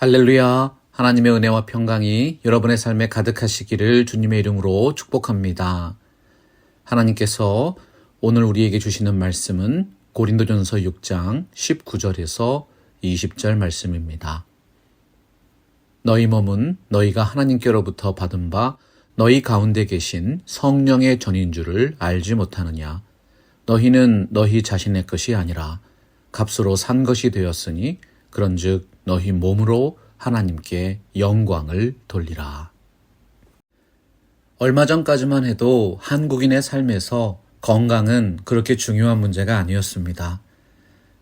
할렐루야. 하나님의 은혜와 평강이 여러분의 삶에 가득하시기를 주님의 이름으로 축복합니다. 하나님께서 오늘 우리에게 주시는 말씀은 고린도전서 6장 19절에서 20절 말씀입니다. 너희 몸은 너희가 하나님께로부터 받은 바 너희 가운데 계신 성령의 전인 줄을 알지 못하느냐. 너희는 너희 자신의 것이 아니라 값으로 산 것이 되었으니 그런즉 너희 몸으로 하나님께 영광을 돌리라. 얼마 전까지만 해도 한국인의 삶에서 건강은 그렇게 중요한 문제가 아니었습니다.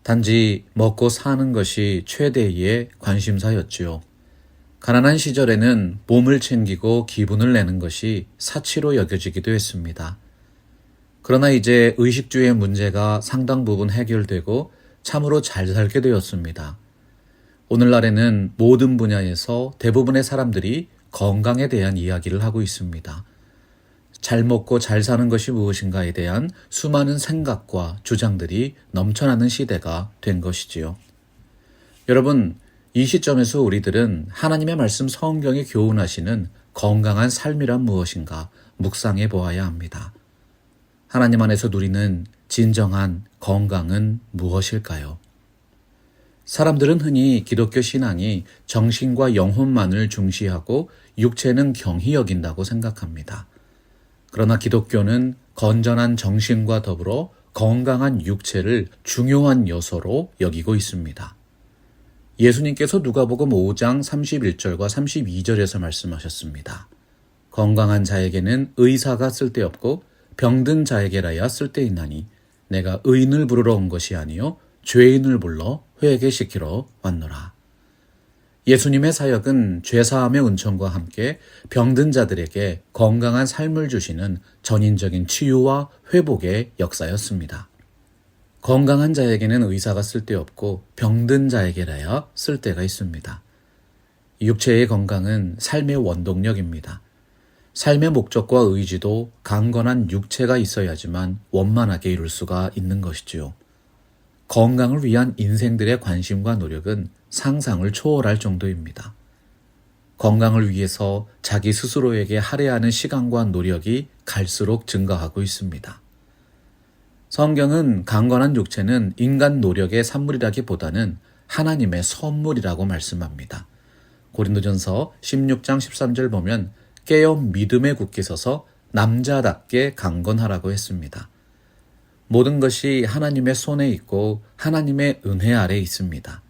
단지 먹고 사는 것이 최대의 관심사였지요. 가난한 시절에는 몸을 챙기고 기분을 내는 것이 사치로 여겨지기도 했습니다. 그러나 이제 의식주의 문제가 상당 부분 해결되고 참으로 잘 살게 되었습니다. 오늘날에는 모든 분야에서 대부분의 사람들이 건강에 대한 이야기를 하고 있습니다. 잘 먹고 잘 사는 것이 무엇인가에 대한 수많은 생각과 주장들이 넘쳐나는 시대가 된 것이지요. 여러분, 이 시점에서 우리들은 하나님의 말씀 성경이 교훈하시는 건강한 삶이란 무엇인가 묵상해 보아야 합니다. 하나님 안에서 누리는 진정한 건강은 무엇일까요? 사람들은 흔히 기독교 신앙이 정신과 영혼만을 중시하고 육체는 경히 여긴다고 생각합니다. 그러나 기독교는 건전한 정신과 더불어 건강한 육체를 중요한 요소로 여기고 있습니다. 예수님께서 누가복음 5장 31절과 32절에서 말씀하셨습니다. 건강한 자에게는 의사가 쓸데없고 병든 자에게라야 쓸데있나니 내가 의인을 부르러 온 것이 아니요 죄인을 불러 회개시키러 왔노라. 예수님의 사역은 죄사함의 은총과 함께 병든 자들에게 건강한 삶을 주시는 전인적인 치유와 회복의 역사였습니다. 건강한 자에게는 의사가 쓸데없고 병든 자에게라야 쓸데가 있습니다. 육체의 건강은 삶의 원동력입니다. 삶의 목적과 의지도 강건한 육체가 있어야지만 원만하게 이룰 수가 있는 것이지요. 건강을 위한 인생들의 관심과 노력은 상상을 초월할 정도입니다. 건강을 위해서 자기 스스로에게 할애하는 시간과 노력이 갈수록 증가하고 있습니다. 성경은 강건한 육체는 인간 노력의 산물이라기보다는 하나님의 선물이라고 말씀합니다. 고린도전서 16장 13절 보면 깨어 믿음에 굳게 서서 남자답게 강건하라고 했습니다. 모든 것이 하나님의 손에 있고 하나님의 은혜 아래 있습니다.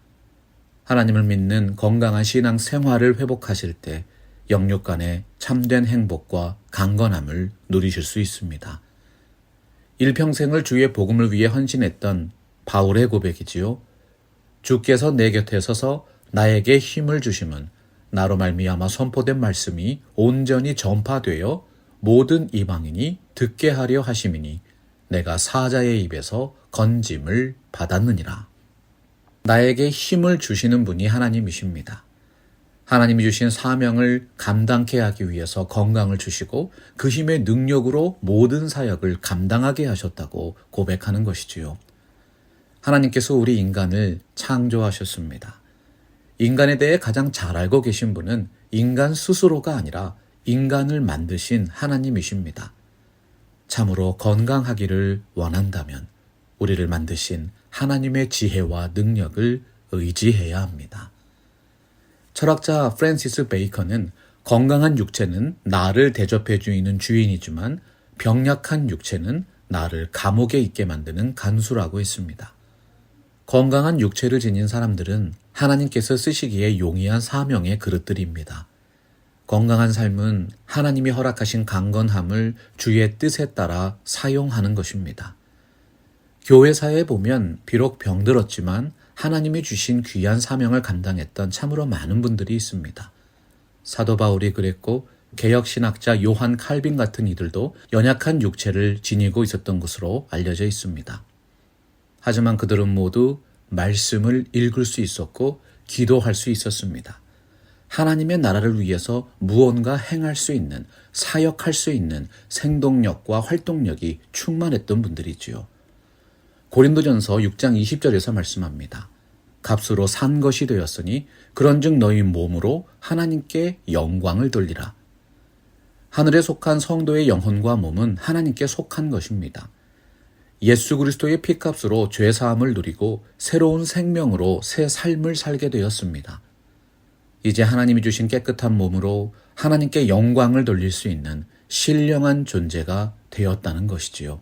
하나님을 믿는 건강한 신앙 생활을 회복하실 때 영육 간의 참된 행복과 강건함을 누리실 수 있습니다. 일평생을 주의 복음을 위해 헌신했던 바울의 고백이지요. 주께서 내 곁에 서서 나에게 힘을 주심은 나로 말미암아 선포된 말씀이 온전히 전파되어 모든 이방인이 듣게 하려 하심이니 내가 사자의 입에서 건짐을 받았느니라. 나에게 힘을 주시는 분이 하나님이십니다. 하나님이 주신 사명을 감당케 하기 위해서 건강을 주시고 그 힘의 능력으로 모든 사역을 감당하게 하셨다고 고백하는 것이지요. 하나님께서 우리 인간을 창조하셨습니다. 인간에 대해 가장 잘 알고 계신 분은 인간 스스로가 아니라 인간을 만드신 하나님이십니다. 참으로 건강하기를 원한다면 우리를 만드신 하나님의 지혜와 능력을 의지해야 합니다. 철학자 프랜시스 베이컨은 건강한 육체는 나를 대접해 주이는 주인이지만 병약한 육체는 나를 감옥에 있게 만드는 간수라고 했습니다. 건강한 육체를 지닌 사람들은 하나님께서 쓰시기에 용이한 사명의 그릇들입니다. 건강한 삶은 하나님이 허락하신 강건함을 주의 뜻에 따라 사용하는 것입니다. 교회사에 보면 비록 병들었지만 하나님이 주신 귀한 사명을 감당했던 참으로 많은 분들이 있습니다. 사도 바울이 그랬고 개혁신학자 요한 칼빈 같은 이들도 연약한 육체를 지니고 있었던 것으로 알려져 있습니다. 하지만 그들은 모두 말씀을 읽을 수 있었고 기도할 수 있었습니다. 하나님의 나라를 위해서 무언가 행할 수 있는, 사역할 수 있는 생동력과 활동력이 충만했던 분들이지요. 고린도전서 6장 20절에서 말씀합니다. 값으로 산 것이 되었으니 그런즉 너희 몸으로 하나님께 영광을 돌리라. 하늘에 속한 성도의 영혼과 몸은 하나님께 속한 것입니다. 예수 그리스도의 피값으로 죄 사함을 누리고 새로운 생명으로 새 삶을 살게 되었습니다. 이제 하나님이 주신 깨끗한 몸으로 하나님께 영광을 돌릴 수 있는 신령한 존재가 되었다는 것이지요.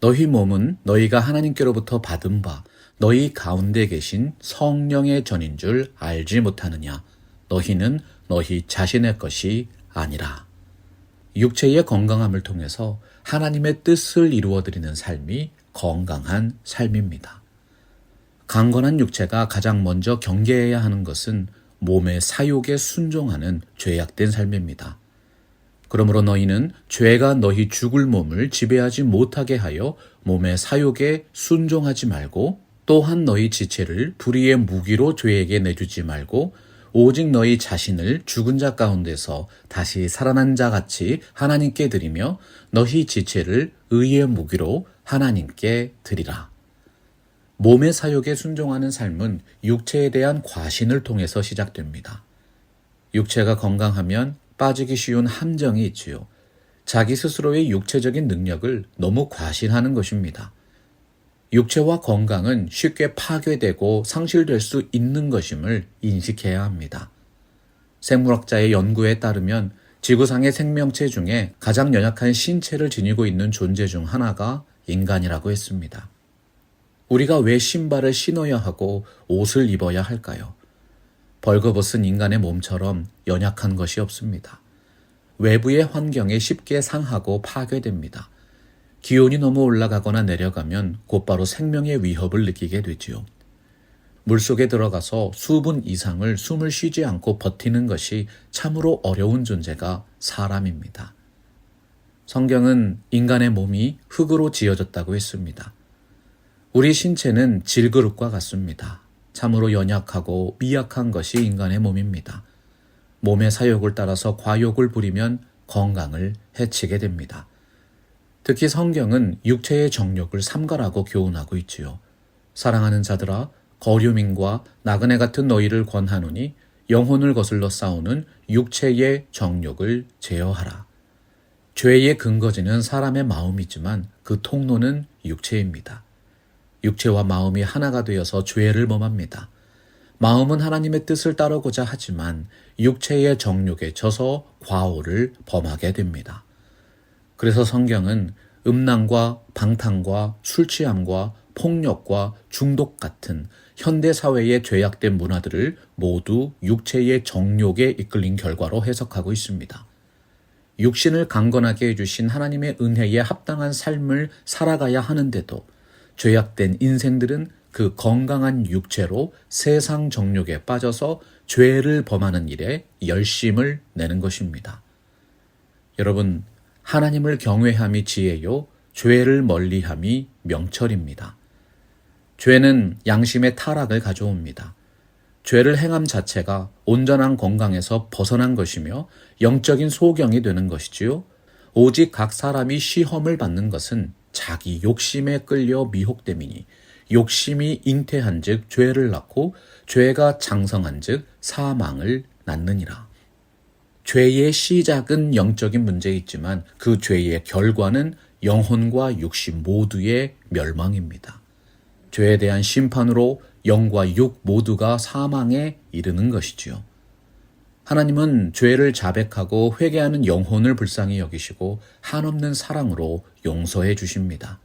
너희 몸은 너희가 하나님께로부터 받은 바 너희 가운데 계신 성령의 전인 줄 알지 못하느냐 너희는 너희 자신의 것이 아니라 육체의 건강함을 통해서 하나님의 뜻을 이루어 드리는 삶이 건강한 삶입니다. 강건한 육체가 가장 먼저 경계해야 하는 것은 몸의 사욕에 순종하는 죄악된 삶입니다. 그러므로 너희는 죄가 너희 죽을 몸을 지배하지 못하게 하여 몸의 사욕에 순종하지 말고 또한 너희 지체를 불의의 무기로 죄에게 내주지 말고 오직 너희 자신을 죽은 자 가운데서 다시 살아난 자 같이 하나님께 드리며 너희 지체를 의의 무기로 하나님께 드리라. 몸의 사욕에 순종하는 삶은 육체에 대한 과신을 통해서 시작됩니다. 육체가 건강하면 빠지기 쉬운 함정이 있지요. 자기 스스로의 육체적인 능력을 너무 과신하는 것입니다. 육체와 건강은 쉽게 파괴되고 상실될 수 있는 것임을 인식해야 합니다. 생물학자의 연구에 따르면 지구상의 생명체 중에 가장 연약한 신체를 지니고 있는 존재 중 하나가 인간이라고 했습니다. 우리가 왜 신발을 신어야 하고 옷을 입어야 할까요? 벌거벗은 인간의 몸처럼 연약한 것이 없습니다. 외부의 환경에 쉽게 상하고 파괴됩니다. 기온이 너무 올라가거나 내려가면 곧바로 생명의 위협을 느끼게 되지요. 물속에 들어가서 수분 이상을 숨을 쉬지 않고 버티는 것이 참으로 어려운 존재가 사람입니다. 성경은 인간의 몸이 흙으로 지어졌다고 했습니다. 우리 신체는 질그릇과 같습니다. 참으로 연약하고 미약한 것이 인간의 몸입니다. 몸의 사욕을 따라서 과욕을 부리면 건강을 해치게 됩니다. 특히 성경은 육체의 정욕을 삼가라고 교훈하고 있지요. 사랑하는 자들아 거류민과 나그네 같은 너희를 권하노니 영혼을 거슬러 싸우는 육체의 정욕을 제어하라. 죄의 근거지는 사람의 마음이지만 그 통로는 육체입니다. 육체와 마음이 하나가 되어서 죄를 범합니다. 마음은 하나님의 뜻을 따르고자 하지만 육체의 정욕에 져서 과오를 범하게 됩니다. 그래서 성경은 음란과 방탕과 술 취함과 폭력과 중독 같은 현대 사회의 죄악된 문화들을 모두 육체의 정욕에 이끌린 결과로 해석하고 있습니다. 육신을 강건하게 해주신 하나님의 은혜에 합당한 삶을 살아가야 하는데도 죄악된 인생들은 그 건강한 육체로 세상 정욕에 빠져서 죄를 범하는 일에 열심을 내는 것입니다. 여러분, 하나님을 경외함이 지혜요, 죄를 멀리함이 명철입니다. 죄는 양심의 타락을 가져옵니다. 죄를 행함 자체가 온전한 건강에서 벗어난 것이며 영적인 소경이 되는 것이지요. 오직 각 사람이 시험을 받는 것은 자기 욕심에 끌려 미혹됨이니 욕심이 잉태한즉 죄를 낳고 죄가 장성한즉 사망을 낳느니라. 죄의 시작은 영적인 문제이지만 그 죄의 결과는 영혼과 육신 모두의 멸망입니다. 죄에 대한 심판으로 영과 육 모두가 사망에 이르는 것이지요. 하나님은 죄를 자백하고 회개하는 영혼을 불쌍히 여기시고 한없는 사랑으로 용서해 주십니다.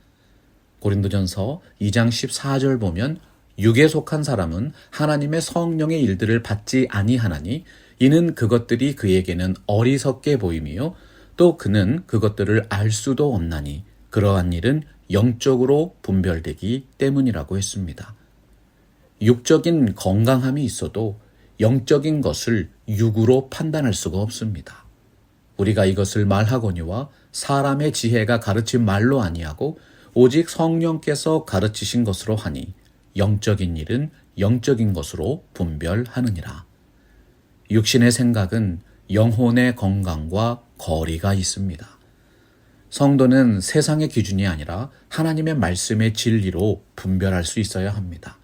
고린도전서 2장 14절 보면 육에 속한 사람은 하나님의 성령의 일들을 받지 아니하나니 이는 그것들이 그에게는 어리석게 보임이요 또 그는 그것들을 알 수도 없나니 그러한 일은 영적으로 분별되기 때문이라고 했습니다. 육적인 건강함이 있어도 영적인 것을 육으로 판단할 수가 없습니다. 우리가 이것을 말하거니와 사람의 지혜가 가르친 말로 아니하고 오직 성령께서 가르치신 것으로 하니 영적인 일은 영적인 것으로 분별하느니라. 육신의 생각은 영혼의 건강과 거리가 있습니다. 성도는 세상의 기준이 아니라 하나님의 말씀의 진리로 분별할 수 있어야 합니다.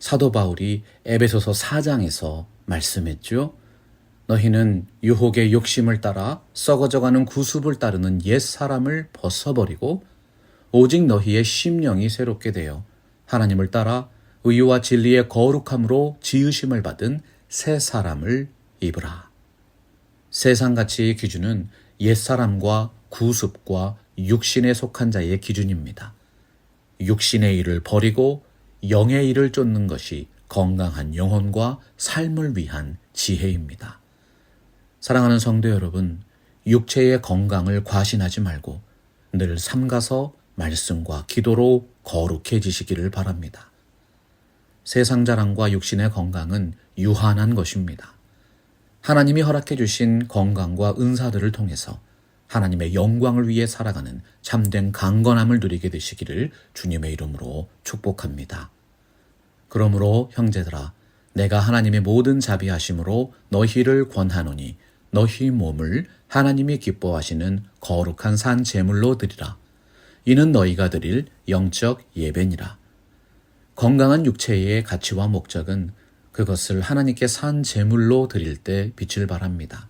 사도 바울이 에베소서 4장에서 말씀했죠. 너희는 유혹의 욕심을 따라 썩어져가는 구습을 따르는 옛 사람을 벗어버리고 오직 너희의 심령이 새롭게 되어 하나님을 따라 의와 진리의 거룩함으로 지으심을 받은 새 사람을 입으라. 세상 가치의 기준은 옛 사람과 구습과 육신에 속한 자의 기준입니다. 육신의 일을 버리고 영의 일을 쫓는 것이 건강한 영혼과 삶을 위한 지혜입니다. 사랑하는 성도 여러분, 육체의 건강을 과신하지 말고 늘 삼가서 말씀과 기도로 거룩해지시기를 바랍니다. 세상 자랑과 육신의 건강은 유한한 것입니다. 하나님이 허락해 주신 건강과 은사들을 통해서 하나님의 영광을 위해 살아가는 참된 강건함을 누리게 되시기를 주님의 이름으로 축복합니다. 그러므로 형제들아 내가 하나님의 모든 자비하심으로 너희를 권하노니 너희 몸을 하나님이 기뻐하시는 거룩한 산 제물로 드리라. 이는 너희가 드릴 영적 예배니라. 건강한 육체의 가치와 목적은 그것을 하나님께 산 제물로 드릴 때 빛을 발합니다.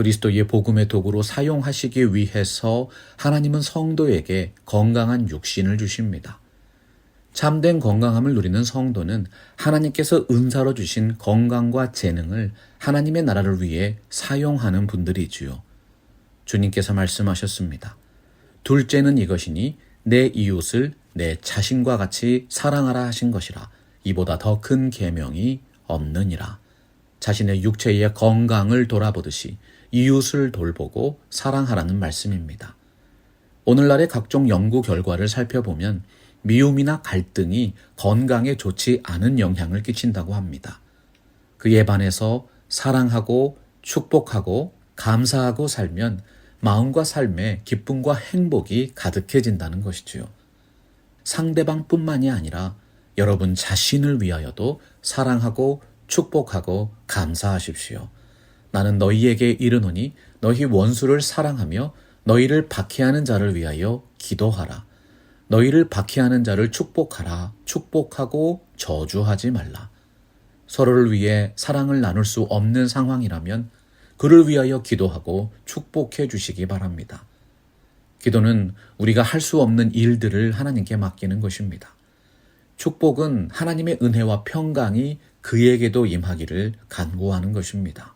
그리스도의 복음의 도구로 사용하시기 위해서 하나님은 성도에게 건강한 육신을 주십니다. 참된 건강함을 누리는 성도는 하나님께서 은사로 주신 건강과 재능을 하나님의 나라를 위해 사용하는 분들이지요. 주님께서 말씀하셨습니다. 둘째는 이것이니 내 이웃을 내 자신과 같이 사랑하라 하신 것이라 이보다 더 큰 계명이 없느니라. 자신의 육체의 건강을 돌아보듯이 이웃을 돌보고 사랑하라는 말씀입니다. 오늘날의 각종 연구 결과를 살펴보면 미움이나 갈등이 건강에 좋지 않은 영향을 끼친다고 합니다. 그에 반해서 사랑하고 축복하고 감사하고 살면 마음과 삶에 기쁨과 행복이 가득해진다는 것이지요. 상대방뿐만이 아니라 여러분 자신을 위하여도 사랑하고 축복하고 감사하십시오. 나는 너희에게 이르노니 너희 원수를 사랑하며 너희를 박해하는 자를 위하여 기도하라. 너희를 박해하는 자를 축복하라. 축복하고 저주하지 말라. 서로를 위해 사랑을 나눌 수 없는 상황이라면 그를 위하여 기도하고 축복해 주시기 바랍니다. 기도는 우리가 할 수 없는 일들을 하나님께 맡기는 것입니다. 축복은 하나님의 은혜와 평강이 그에게도 임하기를 간구하는 것입니다.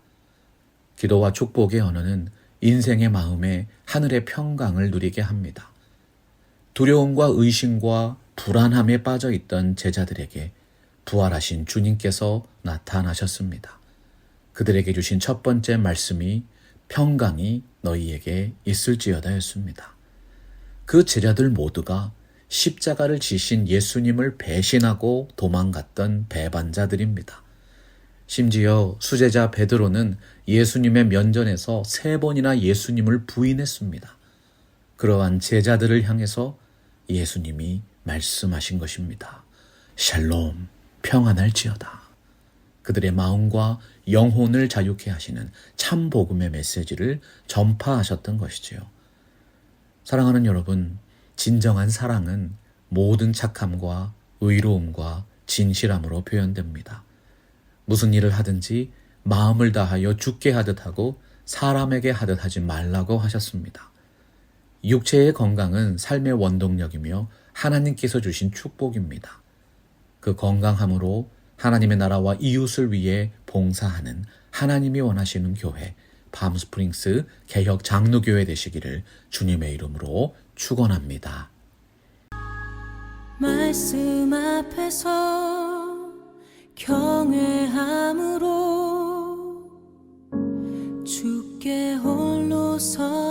기도와 축복의 언어는 인생의 마음에 하늘의 평강을 누리게 합니다. 두려움과 의심과 불안함에 빠져 있던 제자들에게 부활하신 주님께서 나타나셨습니다. 그들에게 주신 첫 번째 말씀이 평강이 너희에게 있을지어다였습니다. 그 제자들 모두가 십자가를 지신 예수님을 배신하고 도망갔던 배반자들입니다. 심지어 수제자 베드로는 예수님의 면전에서 세 번이나 예수님을 부인했습니다. 그러한 제자들을 향해서 예수님이 말씀하신 것입니다. 샬롬, 평안할지어다. 그들의 마음과 영혼을 자유케 하시는 참 복음의 메시지를 전파하셨던 것이지요. 사랑하는 여러분, 진정한 사랑은 모든 착함과 의로움과 진실함으로 표현됩니다. 무슨 일을 하든지 마음을 다하여 죽게 하듯 하고 사람에게 하듯 하지 말라고 하셨습니다. 육체의 건강은 삶의 원동력이며 하나님께서 주신 축복입니다. 그 건강함으로 하나님의 나라와 이웃을 위해 봉사하는 하나님이 원하시는 교회 밤스프링스 개혁 장로교회 되시기를 주님의 이름으로 축원합니다. 말씀 앞에서 경외함으로 주께 홀로 섭